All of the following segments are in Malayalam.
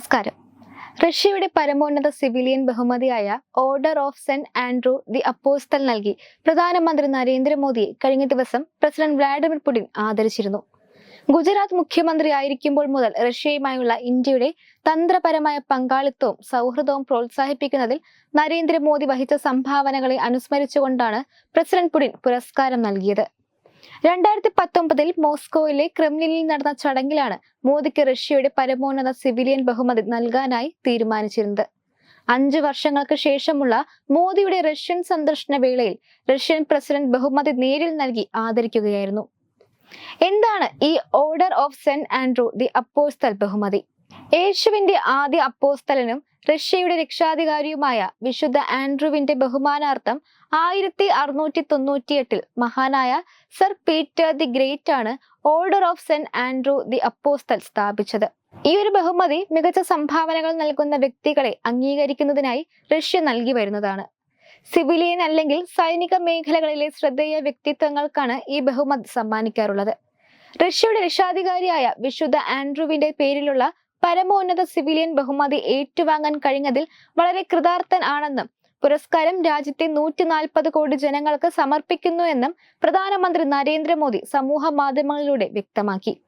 നമസ്കാരം. റഷ്യയുടെ പരമോന്നത സിവിലിയൻ ബഹുമതിയായ order of Saint Andrew the Apostle നൽകി. പ്രധാനമന്ത്രി നരേന്ദ്രമോദിയെ കഴിഞ്ഞ ദിവസം പ്രസിഡന്റ് വ്ളാഡിമിർ പുടിൻ ആദരിച്ചിരുന്നു. ഗുജറാത്ത് മുഖ്യമന്ത്രി ആയിരിക്കുമ്പോൾ മുതൽ റഷ്യയുമായുള്ള ഇന്ത്യയുടെ തന്ത്രപരമായ പങ്കാളിത്തവും സൗഹൃദവും പ്രോത്സാഹിപ്പിക്കുന്നതിൽ നരേന്ദ്രമോദി വഹിച്ച സംഭാവനകളെ അനുസ്മരിച്ചുകൊണ്ടാണ് പ്രസിഡന്റ് പുടിൻ പുരസ്കാരം നൽകിയത്. രണ്ടായിരത്തി പത്തൊമ്പതിൽ മോസ്കോയിലെ ക്രെംലിനിൽ നടന്ന ചടങ്ങിലാണ് മോദിക്ക് റഷ്യയുടെ പരമോന്നത സിവിലിയൻ ബഹുമതി നൽകാനായി തീരുമാനിച്ചിരുന്നത്. അഞ്ചു വർഷങ്ങൾക്ക് ശേഷമുള്ള മോദിയുടെ റഷ്യൻ സന്ദർശന വേളയിൽ റഷ്യൻ പ്രസിഡന്റ് ബഹുമതി നേരിൽ നൽകി ആദരിക്കുകയായിരുന്നു. എന്താണ് ഈ Order of Saint Andrew the Apostle ബഹുമതി? യേശുവിന്റെ ആദ്യ അപ്പോസ്തലനും റഷ്യയുടെ രക്ഷാധികാരിയുമായ വിശുദ്ധ ആൻഡ്രുവിന്റെ ബഹുമാനാർത്ഥം ആയിരത്തി അറുന്നൂറ്റി തൊണ്ണൂറ്റിയെട്ടിൽ മഹാനായ സർ പീറ്റർ ദി ഗ്രേറ്റ് ആണ് Order of Saint Andrew the Apostle സ്ഥാപിച്ചത്. ഈ ഒരു ബഹുമതി മികച്ച സംഭാവനകൾ നൽകുന്ന വ്യക്തികളെ അംഗീകരിക്കുന്നതിനായി റഷ്യ നൽകി വരുന്നതാണ്. സിവിലിയൻ അല്ലെങ്കിൽ സൈനിക മേഖലകളിലെ ശ്രദ്ധേയ വ്യക്തിത്വങ്ങൾക്കാണ് ഈ ബഹുമതി സമ്മാനിക്കാറുള്ളത്. റഷ്യയുടെ രക്ഷാധികാരിയായ വിശുദ്ധ ആൻഡ്രുവിന്റെ പേരിലുള്ള പരമോന്നത സിവിലിയൻ ബഹുമതി ഏറ്റുവാങ്ങാൻ കഴിഞ്ഞതിൽ വളരെ കൃതാർത്ഥൻ ആണെന്നും പുരസ്കാരം രാജ്യത്തെ നൂറ്റി നാൽപ്പത് കോടി ജനങ്ങൾക്ക് സമർപ്പിക്കുന്നു എന്നും പ്രധാനമന്ത്രി നരേന്ദ്രമോദി സമൂഹ മാധ്യമങ്ങളിലൂടെ വ്യക്തമാക്കി.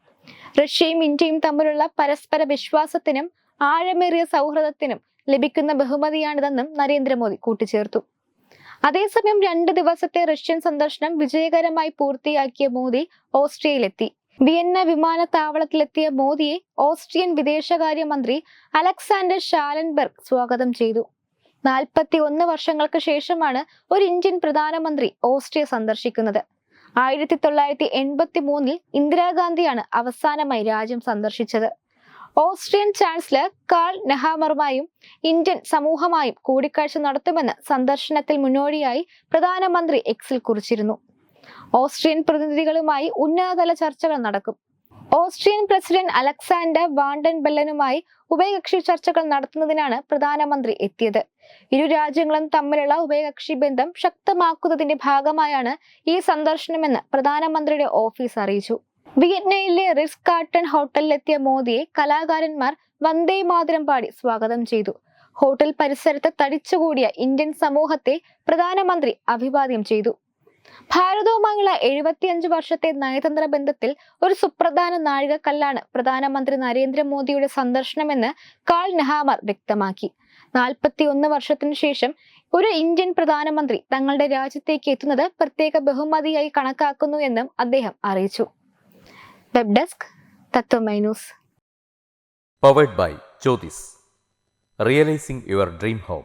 റഷ്യയും ഇന്ത്യയും തമ്മിലുള്ള പരസ്പര വിശ്വാസത്തിനും ആഴമേറിയ സൗഹൃദത്തിനും ലഭിക്കുന്ന ബഹുമതിയാണിതെന്നും നരേന്ദ്രമോദി കൂട്ടിച്ചേർത്തു. അതേസമയം രണ്ട് ദിവസത്തെ റഷ്യൻ സന്ദർശനം വിജയകരമായി പൂർത്തിയാക്കിയ മോദി ഓസ്ട്രിയയിലെത്തി. വിയന്ന വിമാനത്താവളത്തിലെത്തിയ മോദിയെ ഓസ്ട്രിയൻ വിദേശകാര്യമന്ത്രി അലക്സാണ്ടർ ഷാലൻബർഗ് സ്വാഗതം ചെയ്തു. നാൽപ്പത്തി ഒന്ന് വർഷങ്ങൾക്ക് ശേഷമാണ് ഒരു ഇന്ത്യൻ പ്രധാനമന്ത്രി ഓസ്ട്രിയ സന്ദർശിക്കുന്നത്. ആയിരത്തി തൊള്ളായിരത്തി എൺപത്തി മൂന്നിൽ ഇന്ദിരാഗാന്ധിയാണ് അവസാനമായി രാജ്യം സന്ദർശിച്ചത്. ഓസ്ട്രിയൻ ചാൻസലർ കാൾ നെഹാമറുമായും ഇന്ത്യൻ സമൂഹമായും കൂടിക്കാഴ്ച നടത്തുമെന്ന് സന്ദർശനത്തിൽ മുന്നോടിയായി പ്രധാനമന്ത്രി എക്സിൽ കുറിച്ചിരുന്നു. ഓസ്ട്രിയൻ പ്രതിനിധികളുമായി ഉന്നതതല ചർച്ചകൾ നടക്കും. Austrian president Alexander Van der ബെല്ലനുമായി ഉഭയകക്ഷി ചർച്ചകൾ നടത്തുന്നതിനാണ് പ്രധാനമന്ത്രി എത്തിയത്. ഇരു രാജ്യങ്ങളും തമ്മിലുള്ള ഉഭയകക്ഷി ബന്ധം ശക്തമാക്കുന്നതിന്റെ ഭാഗമായാണ് ഈ സന്ദർശനമെന്ന് പ്രധാനമന്ത്രിയുടെ ഓഫീസ് അറിയിച്ചു. വിയറ്റ്നയിലെ റിസ് കാർട്ടൺ ഹോട്ടലിലെത്തിയ മോദിയെ കലാകാരന്മാർ വന്ദേ മാതരം പാടി സ്വാഗതം ചെയ്തു. ഹോട്ടൽ പരിസരത്ത് തടിച്ചുകൂടിയ ഇന്ത്യൻ സമൂഹത്തെ പ്രധാനമന്ത്രി അഭിവാദ്യം ചെയ്തു. ഭാരതവുമായുള്ള എഴുപത്തിയഞ്ച് വർഷത്തെ നയതന്ത്ര ബന്ധത്തിൽ ഒരു സുപ്രധാന നാഴികക്കല്ലാണ് പ്രധാനമന്ത്രി നരേന്ദ്രമോദിയുടെ സന്ദർശനമെന്ന് കാൾ നെഹാമർ വ്യക്തമാക്കി. നാൽപ്പത്തി ഒന്ന് വർഷത്തിനു ശേഷം ഒരു ഇന്ത്യൻ പ്രധാനമന്ത്രി തങ്ങളുടെ രാജ്യത്തേക്ക് എത്തുന്നത് പ്രത്യേക ബഹുമതിയായി കണക്കാക്കുന്നു എന്നും അദ്ദേഹം അറിയിച്ചു. Web desk Thathwamai powered by Jyothis realising your dream home